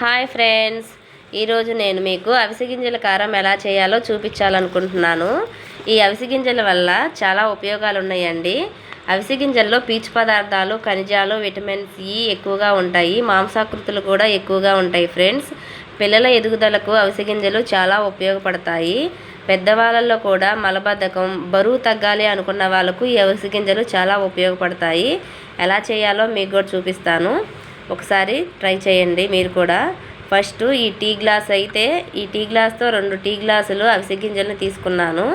Hi friends. ఈరోజు నేను మీకు అవిసె గింజల కారం ఎలా చేయాలో చూపించాలనుకుంటున్నాను. ఈ అవిసె గింజల వల్ల చాలా ఉపయోగాలు ఉన్నాయండి అవిసె గింజల్లో పీచు పదార్థాలు ఖనిజాలు విటమిన్స్ ఈ ఎక్కువగా ఉంటాయి. మాంసాకృతులు కూడా ఎక్కువగా ఉంటాయి ఫ్రెండ్స్. పిల్లల ఎదుగుదలకు అవిసె గింజలు చాలా ఉపయోగపడతాయి. పెద్దవాళ్ళల్లో కూడా మలబద్ధకం బరువు తగ్గాలి అనుకున్న వాళ్ళకు ఈ అవిసె గింజలు చాలా ఉపయోగపడతాయి. ఎలా చేయాలో మీకు కూడా చూపిస్తాను. ఒకసారి ట్రై చేయండి మీరు కూడా. ఫస్ట్ ఈ టీ గ్లాస్ అయితే ఈ టీ గ్లాస్తో రెండు టీ గ్లాసులు అవిసె గింజలను తీసుకున్నాను.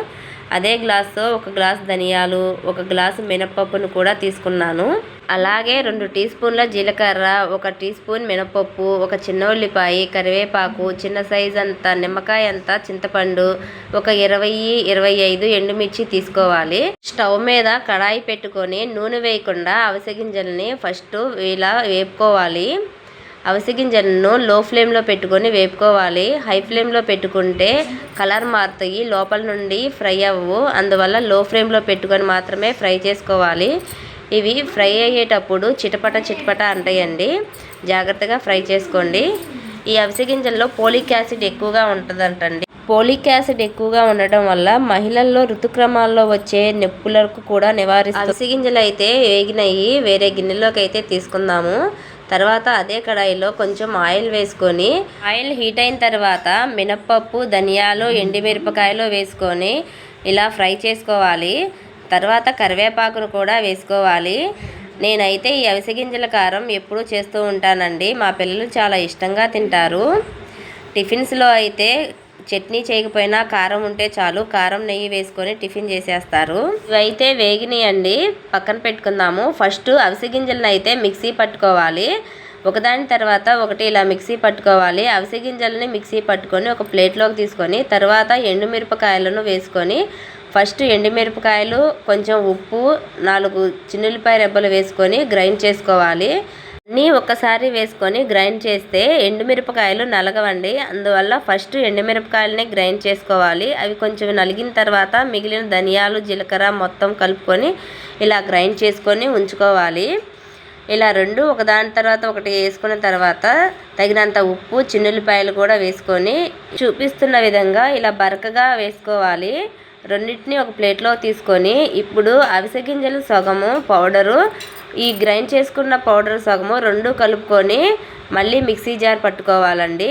అదే గ్లాస్తో ఒక గ్లాస్ ధనియాలు ఒక గ్లాసు మినపప్పును కూడా తీసుకున్నాను. అలాగే రెండు టీ స్పూన్ల జీలకర్ర ఒక టీ స్పూన్ మినపప్పు ఒక చిన్న ఉల్లిపాయ కరివేపాకు చిన్న సైజ్ అంత నిమ్మకాయ అంత చింతపండు ఒక ఇరవై ఇరవై ఐదు ఎండుమిర్చి తీసుకోవాలి. స్టవ్ మీద కడాయి పెట్టుకొని నూనె వేయకుండా అవిసె గింజల్ని ఫస్ట్ ఇలా వేపుకోవాలి. అవిసె గింజలను లో ఫ్లేమ్లో పెట్టుకొని వేపుకోవాలి. హై ఫ్లేమ్లో పెట్టుకుంటే కలర్ మారుతాయి. లోపల నుండి ఫ్రై అవ్వవు అందువల్ల లో ఫ్లేమ్లో పెట్టుకొని మాత్రమే ఫ్రై చేసుకోవాలి. ఇవి ఫ్రై అయ్యేటప్పుడు చిటపట చిటపట అంటాయండి. జాగ్రత్తగా ఫ్రై చేసుకోండి. ఈ అవిసె గింజల్లో పోలిక్ యాసిడ్ ఎక్కువగా ఉంటుందంటండి. పోలిక్ యాసిడ్ ఎక్కువగా ఉండడం వల్ల మహిళల్లో ఋతుక్రమాల్లో వచ్చే నొప్పులకు కూడా నివారిస్తుంది అవిసె గింజలు అయితే వేగినవి వేరే గిన్నెలోకి అయితే తీసుకుందాము. తర్వాత అదే కడాయిలో కొంచెం ఆయిల్ వేసుకొని ఆయిల్ హీట్ అయిన తర్వాత మినప్పప్పు ధనియాలు ఎండిమిరపకాయలు వేసుకొని ఇలా ఫ్రై చేసుకోవాలి. తర్వాత కరివేపాకును కూడా వేసుకోవాలి. నేనైతే ఈ అవిసె గింజల కారం ఎప్పుడూ చేస్తూ ఉంటానండి. మా పిల్లలు చాలా ఇష్టంగా తింటారు. టిఫిన్స్లో అయితే చట్నీ చేయకపోయినా కారం ఉంటే చాలు. కారం నెయ్యి వేసుకొని టిఫిన్ చేసేస్తారు. ఇవైతే వేగినాయండి. పక్కన పెట్టుకుందాము. ఫస్ట్ అవిసె గింజలను అయితే మిక్సీ పట్టుకోవాలి. ఒకదాని తర్వాత ఒకటి ఇలా మిక్సీ పట్టుకోవాలి. అవిసె గింజలని మిక్సీ పట్టుకొని ఒక ప్లేట్లోకి తీసుకొని తర్వాత ఎండుమిరపకాయలను వేసుకొని ఫస్ట్ ఎండుమిరపకాయలు కొంచెం ఉప్పు నాలుగు చిన్నులపాయ రెబ్బలు వేసుకొని గ్రైండ్ చేసుకోవాలి. ని ఒక్కసారి వేసుకొని గ్రైండ్ చేస్తే ఎండుమిరపకాయలు నలగవండి. అందువల్ల ఫస్ట్ ఎండుమిరపకాయలని గ్రైండ్ చేసుకోవాలి. అవి కొంచెం నలిగిన తర్వాత మిగిలిన ధనియాలు జీలకర్ర మొత్తం కలుపుకొని ఇలా గ్రైండ్ చేసుకొని ఉంచుకోవాలి. ఇలా రెండు ఒకదాని తర్వాత ఒకటి వేసుకున్న తర్వాత తగినంత ఉప్పు చిన్నులపాయలు కూడా వేసుకొని చూపిస్తున్న విధంగా ఇలా బరకగా వేసుకోవాలి. రెండింటిని ఒక ప్లేట్లో తీసుకొని ఇప్పుడు అవిసె గింజలు సగము పౌడరు ఈ గ్రైండ్ చేసుకున్న పౌడర్ సగము రెండు కలుపుకొని మళ్ళీ మిక్సీ జార్ పట్టుకోవాలండి.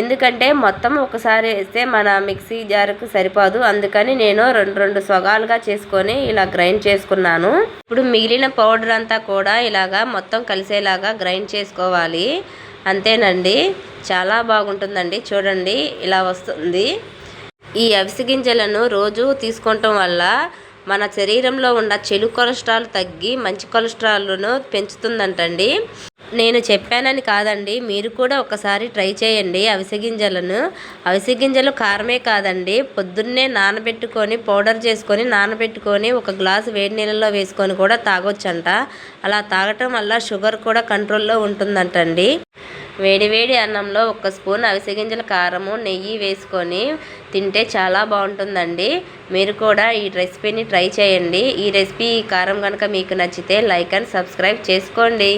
ఎందుకంటే మొత్తం ఒకసారి వేస్తే మన మిక్సీ జార్కు సరిపోదు. అందుకని నేను రెండు రెండు సొగాలుగా చేసుకొని ఇలా గ్రైండ్ చేసుకున్నాను. ఇప్పుడు మిగిలిన పౌడర్ అంతా కూడా ఇలాగా మొత్తం కలిసేలాగా గ్రైండ్ చేసుకోవాలి. అంతేనండి. చాలా బాగుంటుందండి. చూడండి ఇలా వస్తుంది. ఈ అవిసె గింజలను రోజు తీసుకోవటం వల్ల మన శరీరంలో ఉన్న చెడు కొలెస్ట్రాల్ తగ్గి మంచి కొలెస్ట్రాల్ను పెంచుతుందంటండి. నేను చెప్పానని కాదండి. మీరు కూడా ఒకసారి ట్రై చేయండి అవిసె గింజలను. అవిసె గింజలు కారమే కాదండి. పొద్దున్నే నానబెట్టుకొని పౌడర్ చేసుకొని నానబెట్టుకొని ఒక గ్లాసు వేడి నీళ్ళలో వేసుకొని కూడా తాగొచ్చంట. అలా తాగటం వల్ల షుగర్ కూడా కంట్రోల్లో ఉంటుందంటండి. వేడివేడి అన్నంలో ఒక స్పూన్ అవిసె గింజల కారము నెయ్యి వేసుకొని తింటే చాలా బాగుంటుందండి. మీరు కూడా ఈ రెసిపీని ట్రై చేయండి. ఈ రెసిపీ ఈ కారం కనుక మీకు నచ్చితే లైక్ అండ్ సబ్స్క్రైబ్ చేసుకోండి.